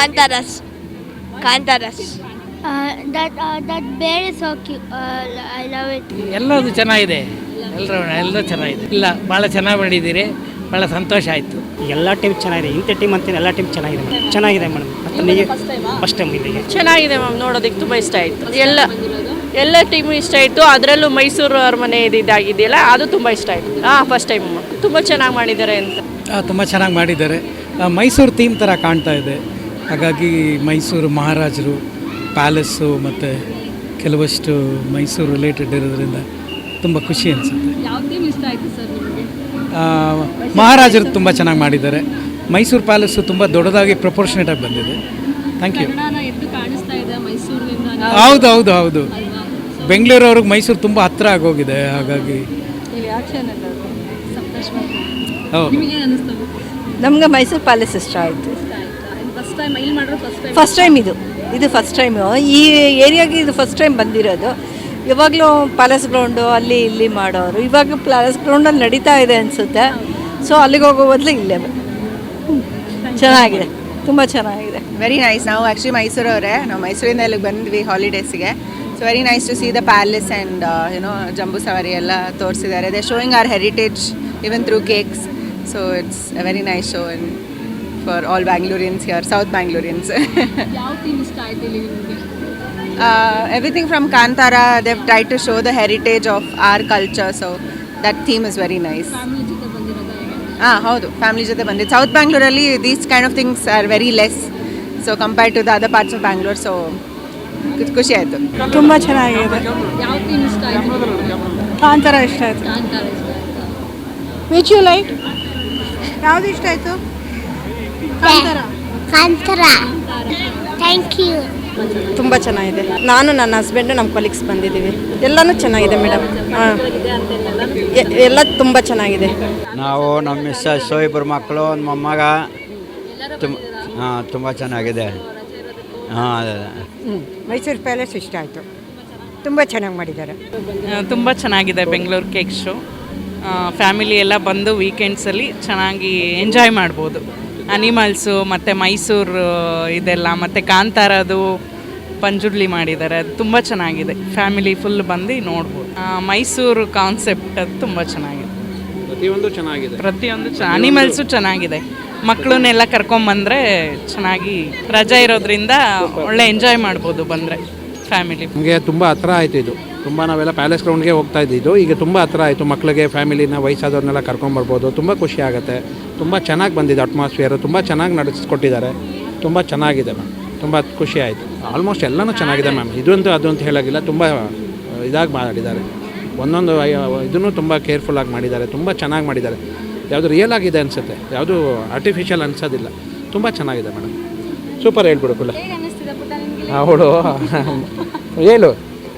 ಕಾಂತಾರಸ್. ಕಾಂತಾರಸ್. That that ಬೇರೆ so I love it ಎಲ್ಲದು ಚೆನ್ನಾಗಿದೆ. ಎಲ್ಲರೂ ಎಲ್ಲ ಚೆನ್ನಾಗಿದೆ. ಇಲ್ಲ ಭಾಳ ಚೆನ್ನಾಗಿ ಮಾಡಿದ್ದೀರಿ. ಭಾಳ ಸಂತೋಷ ಆಯಿತು. ಎಲ್ಲ ಟೀಮ್ ಚೆನ್ನಾಗಿದೆ. ಇಂಥ ಟೀಮ್ ಅಂತ ಎಲ್ಲ ಟೀಮ್ ಚೆನ್ನಾಗಿದೆ ಮೇಡಮ್. ಚೆನ್ನಾಗಿದೆ ಮೇಡಮ್. ಮತ್ತು ನೀವು ಫಸ್ಟ್ ಟೈಮ್ ಇಲ್ಲಿಗೆ. ಚೆನ್ನಾಗಿದೆ ಮ್ಯಾಮ್ ನೋಡೋದಕ್ಕೆ ತುಂಬ ಇಷ್ಟ ಆಯಿತು. ಎಲ್ಲ ಎಲ್ಲ ಟೀಮು ಇಷ್ಟ ಆಯಿತು. ಅದರಲ್ಲೂ ಮೈಸೂರು ಅರಮನೆ ಇದು ಇದಾಗಿದೆಯಲ್ಲ ಅದು ತುಂಬ ಇಷ್ಟ ಆಯಿತು. ಹಾಂ ಫಸ್ಟ್ ಟೈಮ್ ತುಂಬ ಚೆನ್ನಾಗಿ ಮಾಡಿದ್ದಾರೆ ಅಂತ. ತುಂಬ ಚೆನ್ನಾಗಿ ಮಾಡಿದ್ದಾರೆ. ಮೈಸೂರು ಥೀಮ್ ಥರ ಕಾಣ್ತಾ ಇದೆ. ಹಾಗಾಗಿ ಮೈಸೂರು ಮಹಾರಾಜರು ಪ್ಯಾಲೇಸು ಮತ್ತು ಕೆಲವಷ್ಟು ಮೈಸೂರು ರಿಲೇಟೆಡ್ ಇರೋದ್ರಿಂದ ತುಂಬ ಖುಷಿ ಅನಿಸುತ್ತೆ. ಮಹಾರಾಜರು ತುಂಬ ಚೆನ್ನಾಗಿ ಮಾಡಿದ್ದಾರೆ. ಮೈಸೂರು ಪ್ಯಾಲೇಸು ತುಂಬ ದೊಡ್ಡದಾಗಿ ಪ್ರಪೋರ್ಷನೇಟಾಗಿ ಬಂದಿದೆ. ಥ್ಯಾಂಕ್ ಯು ಹೌದು ಹೌದು ಹೌದು. ಬೆಂಗಳೂರು ಅವ್ರಿಗೆ ಮೈಸೂರು ತುಂಬ ಹತ್ತಿರ ಆಗೋಗಿದೆ ಹಾಗಾಗಿ ಹೌದು. ನಮ್ಗೆ ಮೈಸೂರು ಪ್ಯಾಲೇಸ್ ಇಷ್ಟ ಆಯಿತು. ಫಸ್ಟ್ ಟೈಮ್ ಇದು. ಇದು ಫಸ್ಟ್ ಟೈಮ್ ಈ ಏರಿಯಾಗೆ ಇದು ಫಸ್ಟ್ ಟೈಮ್ ಬಂದಿರೋದು. ಯಾವಾಗಲೂ ಪ್ಯಾಲೇಸ್ ಗ್ರೌಂಡು ಅಲ್ಲಿ ಇಲ್ಲಿ ಮಾಡೋರು. ಇವಾಗ ಪ್ಯಾಲೇಸ್ ಗ್ರೌಂಡಲ್ಲಿ ನಡೀತಾ ಇದೆ ಅನಿಸುತ್ತೆ. ಸೊ ಅಲ್ಲಿಗೆ ಹೋಗೋ ಬದಲು ಇಲ್ಲೇ ಚೆನ್ನಾಗಿದೆ. ತುಂಬ ಚೆನ್ನಾಗಿದೆ. ವೆರಿ ನೈಸ್ ನಾವು ಆ್ಯಕ್ಚುಲಿ ಮೈಸೂರವರೇ. ನಾವು ಮೈಸೂರಿಂದ ಇಲ್ಲಿಗೆ ಬಂದ್ವಿ ಹಾಲಿಡೇಸ್ಗೆ so very nice to see the palace and you know Jamboo Savari ಎಲ್ಲ ತೋರಿಸಿದ್ದಾರೆ. They showing our heritage even through cakes so it's very nice show in for all Bangaloreans here south Bangaloreans everything from Kantara they've try to show the heritage of our culture so that theme is very nice ಹಾಂ ಹೌದು family ಜೊತೆ ಬಂದಿದ್ದು south ಬ್ಯಾಂಗ್ಳೂರಲ್ಲಿ these kind of things are very less so compared to the other parts of Bangalore so ಖುಷಿ ಆಯಿತು ತುಂಬ ಚೆನ್ನಾಗಿದೆ. ಕಾಂತಾರ ಇಷ್ಟ ಆಯಿತು. ವಿಚ್ ಯು ಲೈಕ್ ಯಾವುದು ಇಷ್ಟ ಆಯಿತು? ಕಾಂತಾರ. ಥ್ಯಾಂಕ್ ಯು ತುಂಬ ಚೆನ್ನಾಗಿದೆ. ನಾನು ನನ್ನ ಹಸ್ಬೆಂಡು ನಮ್ಮ ಕೊಲೀಗ್ಸ್ ಬಂದಿದ್ದೀವಿ. ಎಲ್ಲನೂ ಚೆನ್ನಾಗಿದೆ ಮೇಡಮ್ ಹಾಂ. ಎಲ್ಲ ತುಂಬ ಚೆನ್ನಾಗಿದೆ. ನಾವು ನಮ್ಮ ಮಿಸ್ಸಸ್ಸು ಇಬ್ಬರು ಮಕ್ಕಳು ಒಂದು ಮೊಮ್ಮಗ. ತುಂಬ ಹಾಂ ತುಂಬ ಚೆನ್ನಾಗಿದೆ. ಹಾಂ ಅದೇ ಮೈಸೂರು ಪ್ಯಾಲೇಸ್ ಇಷ್ಟ ಆಯಿತು. ತುಂಬ ಚೆನ್ನಾಗಿ ಮಾಡಿದ್ದಾರೆ. ತುಂಬ ಚೆನ್ನಾಗಿದೆ ಬೆಂಗಳೂರು ಕೇಕ್ ಶೋ ಫ್ಯಾಮಿಲಿ ಎಲ್ಲ ಬಂದು ವೀಕೆಂಡ್ಸಲ್ಲಿ ಚೆನ್ನಾಗಿ ಎಂಜಾಯ್ ಮಾಡ್ಬೋದು. ಅನಿಮಲ್ಸು ಮತ್ತು ಮೈಸೂರು ಇದೆಲ್ಲ ಮತ್ತು ಕಾಂತಾರದು ಪಂಜುರ್ಲಿ ಮಾಡಿದ್ದಾರೆ. ಅದು ತುಂಬ ಚೆನ್ನಾಗಿದೆ. ಫ್ಯಾಮಿಲಿ ಫುಲ್ ಬಂದು ನೋಡ್ಬೋದು. ಮೈಸೂರು ಕಾನ್ಸೆಪ್ಟ್ ಅದು ತುಂಬ ಚೆನ್ನಾಗಿದೆ. ಪ್ರತಿಯೊಂದು ಚೆನ್ನಾಗಿದೆ. ಪ್ರತಿಯೊಂದು ಅನಿಮಲ್ಸು ಚೆನ್ನಾಗಿದೆ. ಮಕ್ಕಳನ್ನೆಲ್ಲ ಕರ್ಕೊಂಬಂದರೆ ಚೆನ್ನಾಗಿ ರಜಾ ಇರೋದ್ರಿಂದ ಒಳ್ಳೆ ಎಂಜಾಯ್ ಮಾಡ್ಬೋದು ಬಂದರೆ ಫ್ಯಾಮಿಲಿ ನಮಗೆ ತುಂಬ ಹತ್ರ ಆಯಿತು ಇದು. ತುಂಬ ನಾವೆಲ್ಲ ಪ್ಯಾಲೇಸ್ ಗ್ರೌಂಡ್ಗೆ ಹೋಗ್ತಾ ಇದ್ದಿದ್ದು ಈಗ ತುಂಬ ಹತ್ರ ಆಯಿತು. ಮಕ್ಕಳಿಗೆ ಫ್ಯಾಮಿಲಿನ ವಯಸ್ಸಾದವ್ರನ್ನೆಲ್ಲ ಕರ್ಕೊಂಬರ್ಬೋದು ತುಂಬ ಖುಷಿ ಆಗುತ್ತೆ. ತುಂಬ ಚೆನ್ನಾಗಿ ಬಂದಿದೆ ಅಟ್ಮಾಸ್ಫಿಯರು ತುಂಬ ಚೆನ್ನಾಗಿ ನಡೆಸ್ಕೊಟ್ಟಿದ್ದಾರೆ. ತುಂಬ ಚೆನ್ನಾಗಿದೆ ಮ್ಯಾಮ್ ತುಂಬ ಖುಷಿ ಆಯಿತು. ಆಲ್ಮೋಸ್ಟ್ ಎಲ್ಲನೂ ಚೆನ್ನಾಗಿದೆ ಮ್ಯಾಮ್ ಇದಂತೂ ಅಂತ ಅದು ಅಂತ ಹೇಳೋಗಿಲ್ಲ ತುಂಬ ಇದಾಗಿ ಮಾಡಿದ್ದಾರೆ. ಒಂದೊಂದು ಇದನ್ನು ತುಂಬ ಕೇರ್ಫುಲ್ಲಾಗಿ ಮಾಡಿದ್ದಾರೆ. ತುಂಬ ಚೆನ್ನಾಗಿ ಮಾಡಿದ್ದಾರೆ. ಯಾವುದು ರಿಯಲ್ ಆಗಿದೆ ಅನಿಸುತ್ತೆ. ಯಾವುದು ಆರ್ಟಿಫಿಷಿಯಲ್ ಅನ್ಸೋದಿಲ್ಲ. ತುಂಬ ಚೆನ್ನಾಗಿದೆ ಮೇಡಮ್ ಸೂಪರ್ ಹೇಳ್ಬಿಡು ಕುಲ್ಲ ಅವಳು ಹೇಳು.